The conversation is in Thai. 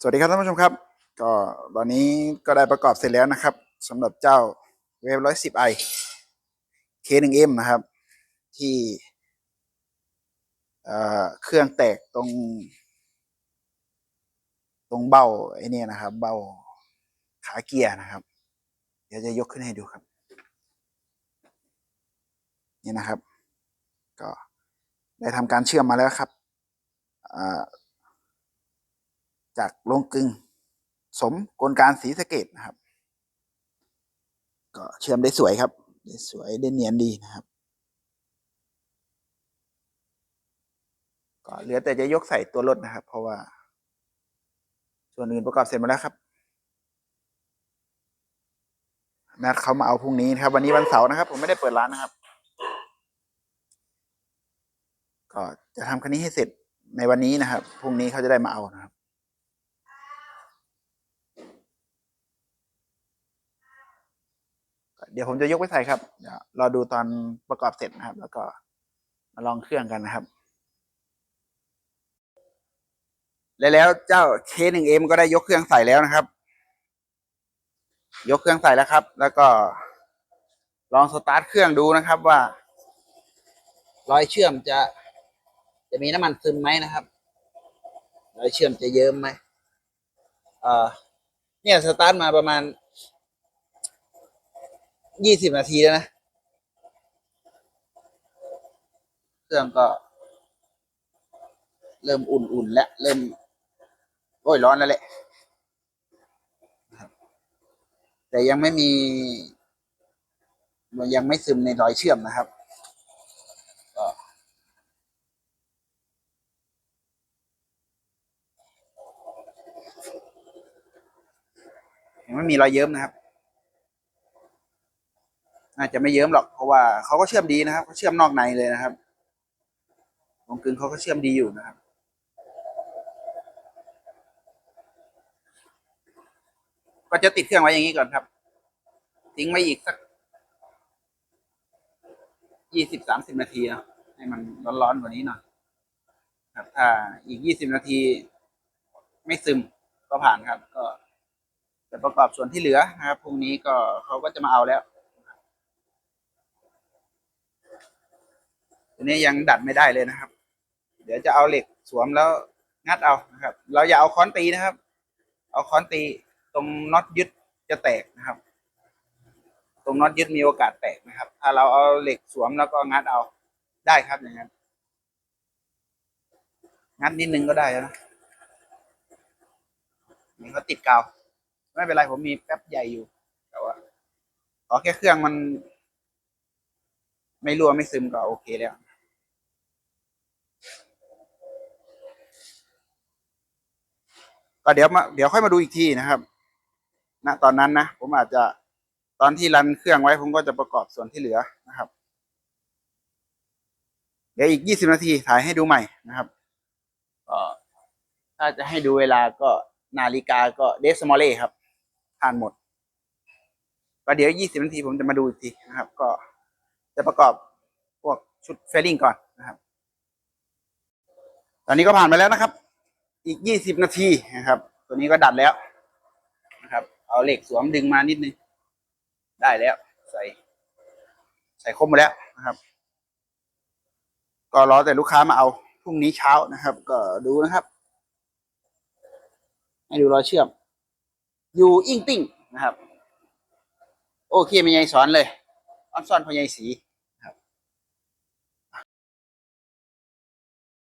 สวัสดีครับท่านผู้ชมครับ ก็ตอนนี้ก็ได้ประกอบเสร็จแล้วนะครับสำหรับเจ้าเวฟร้อยสิบไอ K1M นะครับ ที่เครื่องแตกตรง ตรงเบ้าไอ้เนี่ยนะครับ เบ้าขาเกียร์นะครับ เดี๋ยวจะยกขึ้นให้ดูครับ นี่นะครับ ก็ได้ทำการเชื่อมมาแล้วครับอ่า จากโรงกึงสมกลการสีสะเกตนะครับ ก็เชื่อมได้สวยครับ ได้สวยได้เนียนดีนะครับ ก็เหลือแต่จะยกใส่ตัวรถนะครับ เพราะว่า ส่วนอื่นประกอบเสร็จมาแล้วครับนัดเขามาเอาพรุ่งนี้นะครับ วันนี้วันเสาร์นะครับ ผมไม่ได้เปิดร้านนะครับ ก็จะทำคันนี้ให้เสร็จในวันนี้นะครับพรุ่งนี้เขาจะได้มาเอานะครับ เดี๋ยวผมจะยกไปใส่ครับเดี๋ยวรอดูตอนประกอบเสร็จนะครับ แล้วก็มาลองเครื่องกันนะครับ และแล้วเจ้า K1M ก็ได้ยกเครื่องใส่แล้วนะครับ ยกเครื่องใส่แล้วครับ แล้วก็ลองสตาร์ทเครื่องดูนะครับว่า รอยเชื่อมจะจะมีน้ำมันซึมไหมนะครับ รอยเชื่อมจะเยิ้มไหมเอ่อเนี่ยสตาร์ทมาประมาณ ยี่สิบนาทีแล้วนะ เครื่องก็ เริ่มอุ่นๆแล้วเริ่ม โอ้ยร้อนแล้วแหละแต่ยังไม่มีมันยังไม่ซึมในรอยเชื่อมนะครับยังไม่มีรอยเยิ้มนะครับ น่าจะไม่เยิ้มหรอกเพราะว่าเขาก็เชื่อมดีนะครับเขาเชื่อมนอกในเลยนะครับวงกึงเขาก็เชื่อมดีอยู่นะครับก็จะติดเครื่องไว้อย่างนี้ก่อนครับ ทิ้งไว้อีกสักยี่สิบสามสิบนาทีนะให้มันร้อนๆกว่านี้หน่อยครับถ้าอีกยี่สิบนาที ไม่ซึมก็ผ่านครับ ก็จะประกอบส่วนที่เหลือนะครับพรุ่งนี้ก็เขาก็จะมาเอาแล้ว ตัวนี้ยังดัดไม่ได้เลยนะครับ เดี๋ยวจะเอาเหล็กสวมแล้วงัดเอานะครับ เราอย่าเอาค้อนตีนะครับ เอาค้อนตีตรงน็อตยึดจะแตกนะครับ ตรงน็อตยึดมีโอกาสแตกนะครับ ถ้าเราเอาเหล็กสวมแล้วก็งัดเอาได้ครับอย่างนั้นงัดนิดนึงก็ได้นะนี่เขาติดกาวไม่เป็นไรผมมีแป๊บใหญ่อยู่แต่ว่าขอแค่เครื่องมัน ไม่รั่วไม่ซึมก็โอเคแล้ว ก็เดี๋ยวมาเดี๋ยวค่อยมาดูอีกทีนะครับณตอนนั้นนะผมอาจจะตอนที่รันเครื่องไว้ผมก็จะประกอบส่วนที่เหลือนะครับ เดี๋ยวอีกยี่สิบนาทีถ่ายให้ดูใหม่นะครับก็ถ้าจะให้ดูเวลาก็นาฬิกาก็เดสมอลเล่ครับผ่านหมด ก็เดี๋ยวยี่สิบนาทีผมจะมาดูอีกทีนะครับ ก็จะประกอบพวกชุดเฟลลิ่งก่อนนะครับ ตอนนี้ก็ผ่านไปแล้วนะครับ อีกยี่สิบนาทีนะครับ ตัวนี้ก็ดัดแล้วนะครับ เอาเหล็กสวมดึงมานิดนึง ได้แล้ว ใส่ ใส่ครบหมดแล้วนะครับ ก็รอแต่ลูกค้ามาเอาพรุ่งนี้เช้านะครับ ก็ดูนะครับ ให้ดูรอยเชื่อม อยู่อิงติ้งนะครับ โอเคไม่ใหญ่สอนเลยออนซ่อนพอใหญ่สี